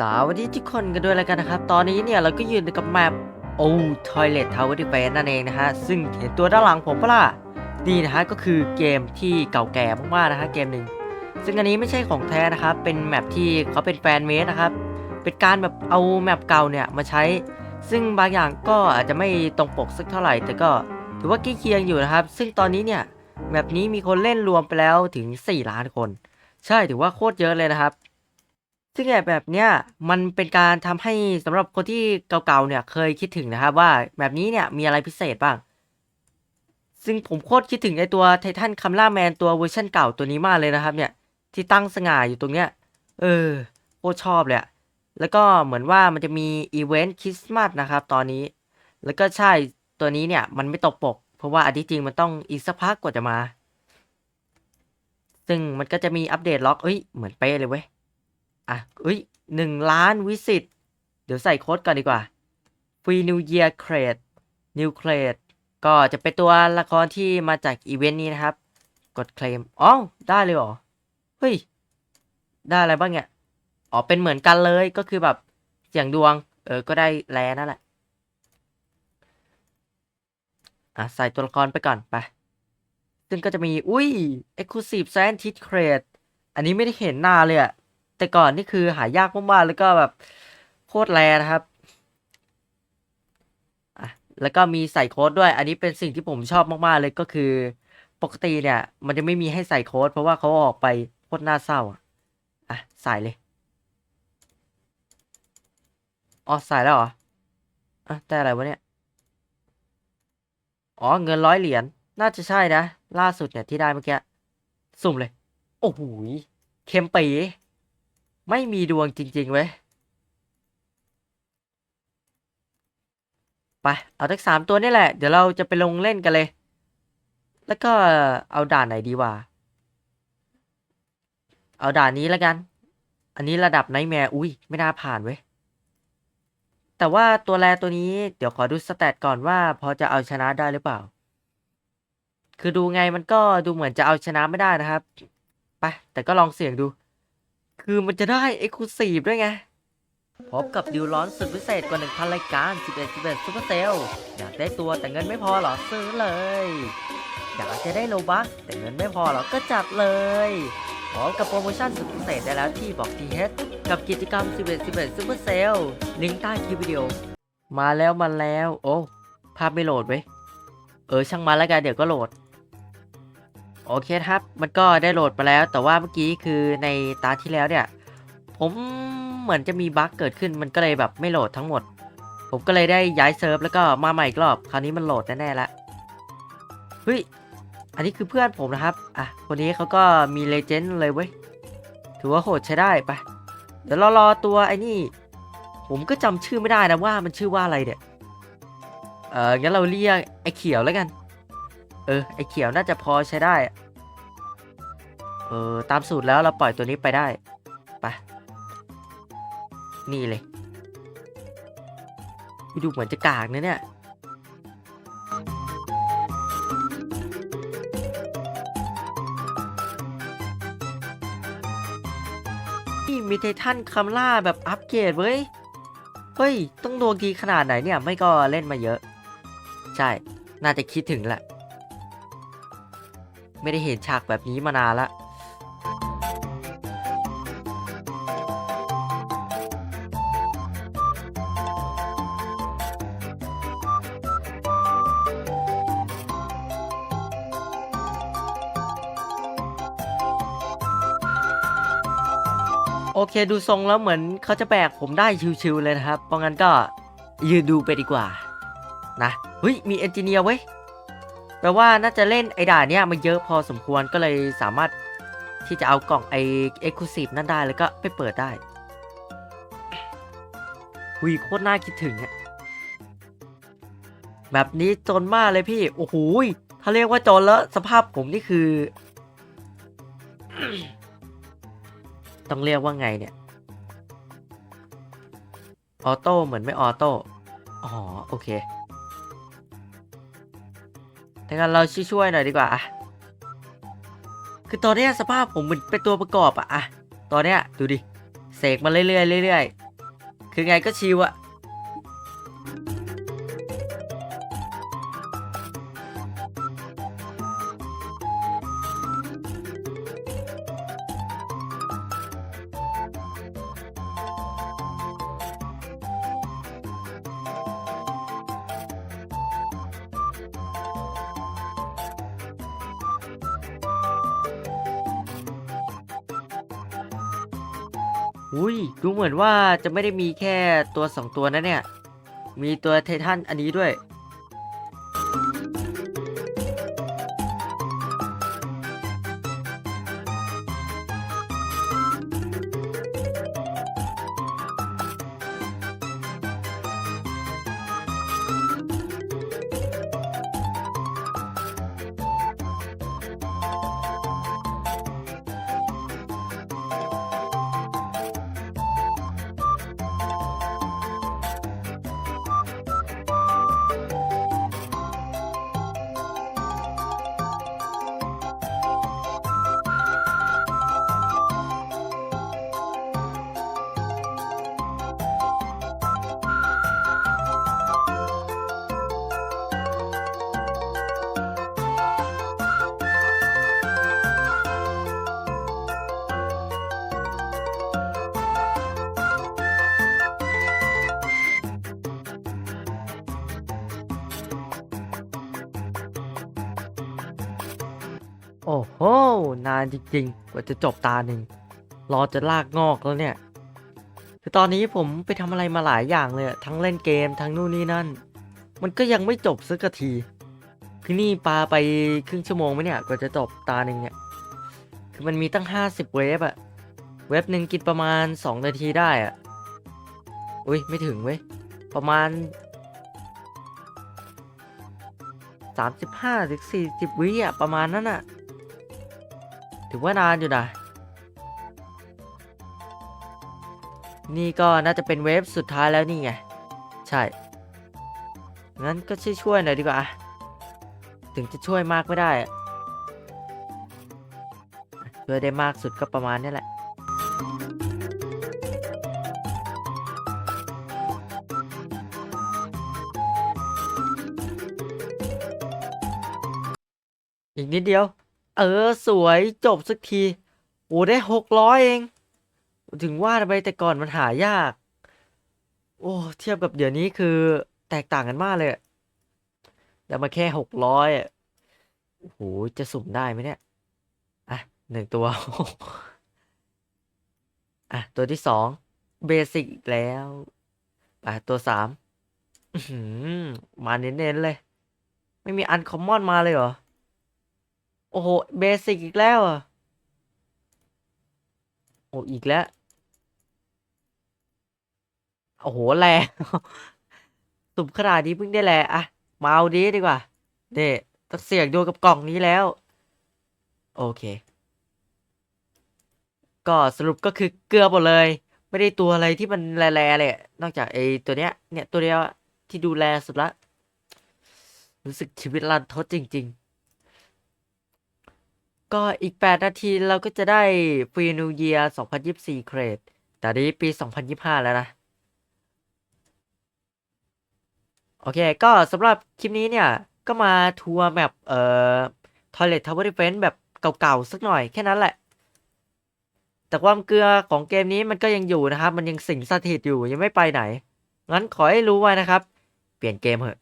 สวัสดีทุกคนกันด้วยแล้วกันนะครับ ตอนนี้เนี่ยเราก็ยืนกับแมปโอ้ทอยเลททาวเวอร์ดิเฟนนั่นเองนะฮะ ซึ่งเห็นตัวด้านหลังผมปะล่ะ นี่นะฮะก็คือเกมที่เก่าแก่มากๆนะฮะเกมหนึ่ง ซึ่งอันนี้ไม่ใช่ของแท้นะครับ เป็นแมปที่เขาเป็นแฟนเมดนะครับ เป็นการแบบเอาแมปเก่าเนี่ยมาใช้ ซึ่งบางอย่างก็อาจจะไม่ตรงปกสักเท่าไหร่ แต่ก็ถือว่าใกล้เคียงอยู่นะครับ ซึ่งตอนนี้เนี่ยแมปนี้มีคนเล่นรวมไปแล้วถึง 4 ล้านคน ใช่ถือว่าโคตรเยอะเลยนะครับ ซึ่งแบบเนี้ยมันเป็นการทำให้สำหรับคนที่เก่าๆเนี่ยเคยคิดถึงนะครับว่าแบบนี้เนี่ยมีอะไรพิเศษบ้าง ซึ่งผมโคตรคิดถึงไอตัวไททันคัมล่าแมนตัวเวอร์ชันเก่าตัวนี้มากเลยนะครับเนี่ยที่ตั้งสง่าอยู่ตรงเนี้ยเออโคตรชอบเลยอะแล้วก็เหมือนว่ามันจะมีอีเวนต์คริสต์มาสนะครับตอนนี้ แล้วก็ใช่ตัวนี้เนี่ยมันไม่ตกปก เพราะว่าอันที่จริงมันต้องอีกสักพักกว่าจะมา ซึ่งมันก็จะมีอัปเดตล็อกเอ้ยเหมือนเป๊ะเลยเว้ย อะเอ้ยหนึ่งล้านวิสิตเดี๋ยวใส่โค้ดก่อนดีกว่า Free New Year Crate New Crate ก็จะเป็นตัวละครที่มาจากอีเวนต์นี้นะครับ กดเคลมอ๋อได้เลยเหรอ เฮ้ย ได้อะไรบ้างเนี่ยอ๋อเป็นเหมือนกันเลยก็คือแบบเสียงดวง เออ ก็ได้แลนั่นแหละ อะ ใส่ตัวละครไปก่อน ไป ซึ่งก็จะมี อุ้ย Exclusive Scientist Crate อันนี้ไม่ได้เห็นหน้าเลยอะ แต่ก่อนนี่คือหายากมากๆแล้วก็แบบโคตรแรนะครับอะแล้วก็มีใส่โค้ดด้วย อันนี้เป็นสิ่งที่ผมชอบมากๆเลยก็คือ ปกติเนี่ย มันจะไม่มีให้ใส่โค้ดเพราะว่าเขาออกไปโคตรน่าเศร้าอะอะใส่เลยอ๋อใส่แล้วเหรออะได้อะไรวะเนี่ยอ๋อเงินร้อยเหรียญน่าจะใช่นะ ล่าสุดเนี่ยที่ได้เมื่อกี้ สุ่มเลย โอ้โหเค็มปี ไม่มีดวงจริง ๆ เว้ย ไป เอาทั้งสามตัวนี่แหละ เดี๋ยวเราจะไปลงเล่นกันเลย แล้วก็เอาด่านไหนดีวะ เอาด่านนี้แล้วกัน อันนี้ระดับไนท์แมร์อุ้ย ไม่น่าผ่านเว้ย แต่ว่าตัวแรตัวนี้เดี๋ยวขอดูสแตทก่อนว่า พอจะเอาชนะได้หรือเปล่า คือดูไงมันก็ดูเหมือนจะเอาชนะไม่ได้นะครับ ไป แต่ก็ลองเสี่ยงดู คือมันจะได้ Exclusive ด้วยไง พบกับดิวร้อนสุดพิเศษกว่า 1,000 รายการ 11 11ซุปเปอร์เซลอยากได้ตัวแต่เงินไม่พอเหรอซื้อเลย อยากจะได้โลบัคแต่เงินไม่พอเหรอก็จัดเลยพร้อมกับโปรโมชั่นสุดพิเศษได้แล้วที่บอกทีเฮดกับกิจกรรม 11 11ซุปเปอร์เซลลิงก์ใต้คลิปวิดีโอ มาแล้วมาแล้ว โอ้ภาพไม่โหลดเว้ยเออช่างมาแล้วกันเดี๋ยวก็โหลด โอเคครับ มันก็ได้โหลดไปแล้ว แต่ว่าเมื่อกี้คือในตาที่แล้วเนี่ย ผมเหมือนจะมีบั๊กเกิดขึ้น มันก็เลยแบบไม่โหลดทั้งหมด ผมก็เลยได้ย้ายเซิร์ฟแล้วก็มาใหม่อีกรอบ คราวนี้มันโหลดแน่ๆละ เฮ้ย อันนี้คือเพื่อนผมนะครับ อะ คนนี้เขาก็มีเลเจนด์เลยเว้ย ถือว่าโหดใช้ได้ไป เดี๋ยวรารอตัวไอ้นี่ ผมก็จำชื่อไม่ได้นะว่ามันชื่อว่าอะไรเนี่ย เอองั้นเราเรียกไอ้เขียวแล้วกัน เออ ไอ้เขียวน่าจะพอใช้ได้ เออ ตามสูตรแล้วเราปล่อยตัวนี้ไปได้ ไป นี่เลย ดูเหมือนจะกากนะเนี่ยนี่มีไททันคัมล่าแบบอัปเกรดเว้ย เฮ้ย ต้องดวงดีขนาดไหนเนี่ย ไม่ก็เล่นมาเยอะ ใช่ น่าจะคิดถึงแหละ ไม่ได้เห็นฉากแบบนี้มานานละโอเคดูทรงแล้วเหมือนเขาจะแบกผมได้ชิวๆเลยนะครับ เพราะงั้นก็ยืนดูไปดีกว่า นะเฮ้ยมีเอนจิเนียร์เว้ย ลว่าน่าจะเล่นไอ้ด่านเนี้ยมันเยอะพอสมควรก็เลยสามารถที่จะเอากล่องไอเอ็กซ์คลูซีฟนั่นได้แล้วก็ไปเปิดได้หุยโคตรน่าคิดถึงอะแบบนี้จนมากเลยพี่ โอ้โหถ้าเรียกว่าจนแล้วสภาพผมนี่คือ ต้องเรียกว่าไงเนี่ย ออโต้เหมือนไม่ออโต้ อ๋อ โอเค ถ้างั้นเราช่วยๆหน่อยดีกว่าอะคือตอนเนี้ยสภาพผมเหมือนเป็นตัวประกอบอะอะตอนเนี้ยดูดิเสกมาเรื่อยๆเรื่อยๆคือไงก็ชิวอะ อุ้ยดูเหมือนว่าจะไม่ได้มีแค่ตัวสองตัวนะเนี่ย มีตัวไททันอันนี้ด้วย โอ้โห นานจริงๆ กว่าจะจบตาหนึ่ง รอจะลากงอกแล้วเนี่ย คือตอนนี้ผมไปทำอะไรมาหลายอย่างเลยอะทั้งเล่นเกม ทั้งนู่นนี่นั่น มันก็ยังไม่จบสักที คือนี่ปาไปครึ่งชั่วโมงไหมเนี่ย กว่าจะจบตาหนึ่งเนี่ย คือมันมีตั้ง 50 เวฟอะ เว็บหนึ่งกินประมาณ 2 นาทีได้อะอุ้ยไม่ถึงเว้ย ประมาณ 35-40 วิอะประมาณนั้นอะ ถือว่านานอยู่นะ นี่ก็น่าจะเป็นเวฟสุดท้ายแล้วนี่ไง ใช่ งั้นก็ช่วยช่วยๆหน่อยดีกว่า ถึงจะช่วยมากไม่ได้อะช่วยได้มากสุดก็ประมาณนี้แหละอีกนิดเดียว เออสวยจบสักที โอ้ได้หกร้อยเอง ถึงว่าทำไมแต่ก่อนมันหายาก โอ้เทียบกับเดี๋ยวนี้คือแตกต่างกันมากเลยอะแต่มาแค่หกร้อยอะโอ้โหจะสุ่มได้ไหมเนี่ย อะหนึ่งตัว อะ ตัวที่สองเบสิกอีกแล้วอะตัวสามมาเน้นๆเลย ไม่มีอันคอมมอนมาเลยเหรอ อ้โห เบสิกอีกแล้วอะ โอ้อีกแล้ว โอ้โหแลสุ่มขนาดนี้เพิ่งได้แลอะมาเอาดีดีกว่าเด้ต้องเสี่ยงดูกับกล่องนี้แล้ว โอเค ก็สรุปก็คือเกลือหมดเลย ไม่ได้ตัวอะไรที่มันแลๆเลย นอกจากไอ้ตัวเนี้ย เนี่ยตัวเดียวที่ดูแลสุดละ รู้สึกชีวิตรันทดจริง ๆ ก็อีก 8 นาทีเราก็จะได้ฟรีนิวเยียร์2024 เครดแต่นี้ปี 2025 แล้วนะ โอเค ก็สำหรับคลิปนี้เนี่ย ก็มาทัวร์แบบเอ่อ Toilet Tower Defense แบบเก่าๆ สักหน่อยแค่นั้นแหละ แต่ความเกลือของเกมนี้มันก็ยังอยู่นะครับ มันยังสิงสถิตอยู่ยังไม่ไปไหน งั้นขอให้รู้ไว้นะครับ เปลี่ยนเกมเถอะ